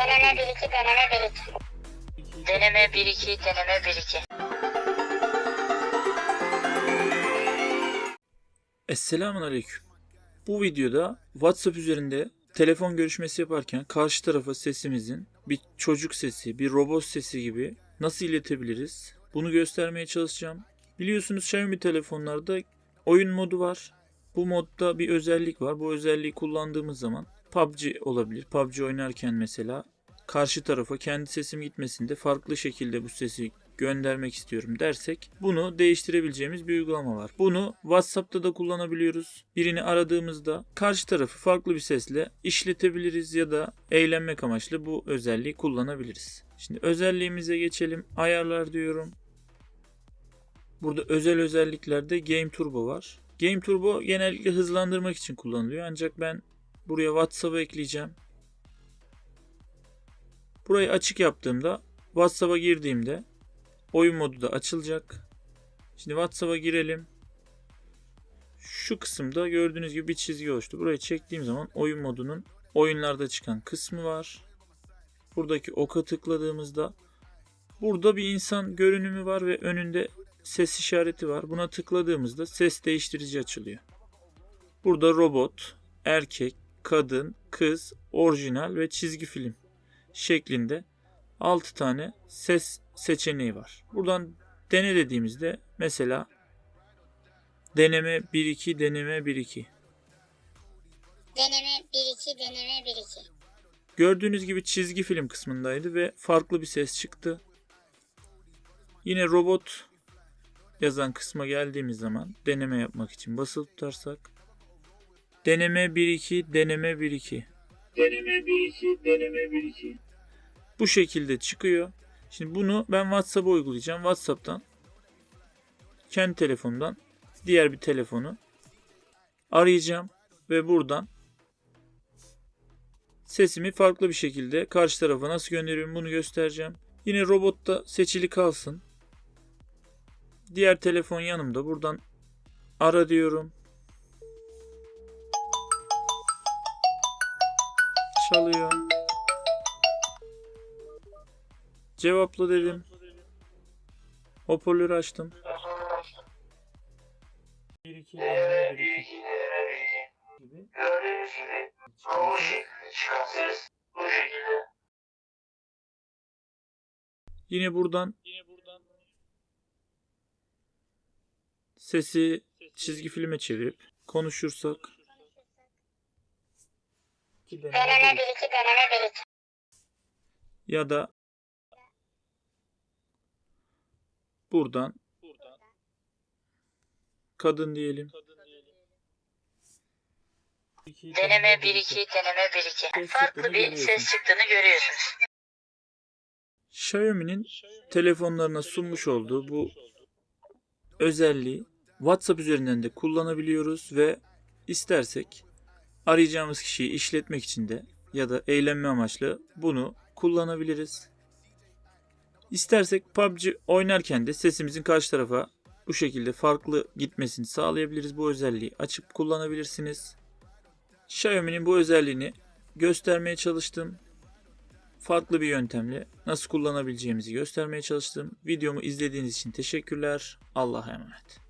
Deneme 1 2 deneme 1 2. Deneme 1-2, deneme 1-2. Esselamun Aleyküm. Bu videoda WhatsApp üzerinde telefon görüşmesi yaparken karşı tarafa sesimizin bir çocuk sesi, bir robot sesi gibi nasıl iletebiliriz? Bunu göstermeye çalışacağım. Biliyorsunuz Xiaomi telefonlarda oyun modu var. Bu modda bir özellik var. Bu özelliği kullandığımız zaman PUBG olabilir. PUBG oynarken mesela karşı tarafa kendi sesim gitmesinde farklı şekilde bu sesi göndermek istiyorum dersek bunu değiştirebileceğimiz bir uygulama var. Bunu WhatsApp'ta da kullanabiliyoruz. Birini aradığımızda karşı tarafı farklı bir sesle işletebiliriz ya da eğlenmek amaçlı bu özelliği kullanabiliriz. Şimdi özelliğimize geçelim. Ayarlar diyorum. Burada özel özelliklerde Game Turbo var. Game Turbo genellikle hızlandırmak için kullanılıyor ancak ben buraya WhatsApp'ı ekleyeceğim. Burayı açık yaptığımda WhatsApp'a girdiğimde oyun modu da açılacak. Şimdi WhatsApp'a girelim. Şu kısımda gördüğünüz gibi bir çizgi oluştu. Burayı çektiğim zaman oyun modunun oyunlarda çıkan kısmı var. Buradaki oka tıkladığımızda burada bir insan görünümü var ve önünde ses işareti var. Buna tıkladığımızda ses değiştirici açılıyor. Burada robot, erkek, kadın, kız, orijinal ve çizgi film şeklinde 6 tane ses seçeneği var. Buradan dene dediğimizde mesela deneme 1-2 deneme 1-2. Deneme 1 2 deneme 1 2. Gördüğünüz gibi çizgi film kısmındaydı ve farklı bir ses çıktı. Yine robot yazan kısma geldiğimiz zaman deneme yapmak için basılı tutarsak deneme 1-2 deneme 1-2 Deneme 1-2, deneme 1-2. bu şekilde çıkıyor. Şimdi bunu ben WhatsApp'a uygulayacağım. WhatsApp'tan kendi telefonumdan diğer bir telefonu arayacağım ve buradan sesimi farklı bir şekilde karşı tarafa nasıl gönderiyorum bunu göstereceğim. Yine robotta seçili kalsın. Diğer telefon yanımda. Buradan ara diyorum. Çalıyor. Cevapla dedim. Hoparlörü açtım. 1 2 Deneme 1-2, deneme 1-2. gibi. Gördüğünüz gibi bu şekilde çıkan ses bu şekilde. Yine buradan sesi çizgi filme çevirip konuşursak Deneme 1 2 deneme 1 2. ya da buradan kadın diyelim. Deneme 1-2, deneme 1-2. Farklı bir ses çıktığını görüyorsunuz. Xiaomi'nin telefonlarına sunmuş olduğu bu özelliği WhatsApp üzerinden de kullanabiliyoruz ve istersek arayacağımız kişiyi işletmek için de ya da eğlenme amaçlı bunu kullanabiliriz. İstersek PUBG oynarken de sesimizin karşı tarafa bu şekilde farklı gitmesini sağlayabiliriz. Bu özelliği açıp kullanabilirsiniz. Xiaomi'nin bu özelliğini göstermeye çalıştım farklı bir yöntemle nasıl kullanabileceğimizi göstermeye çalıştım. Videomu izlediğiniz için teşekkürler. Allah'a emanet.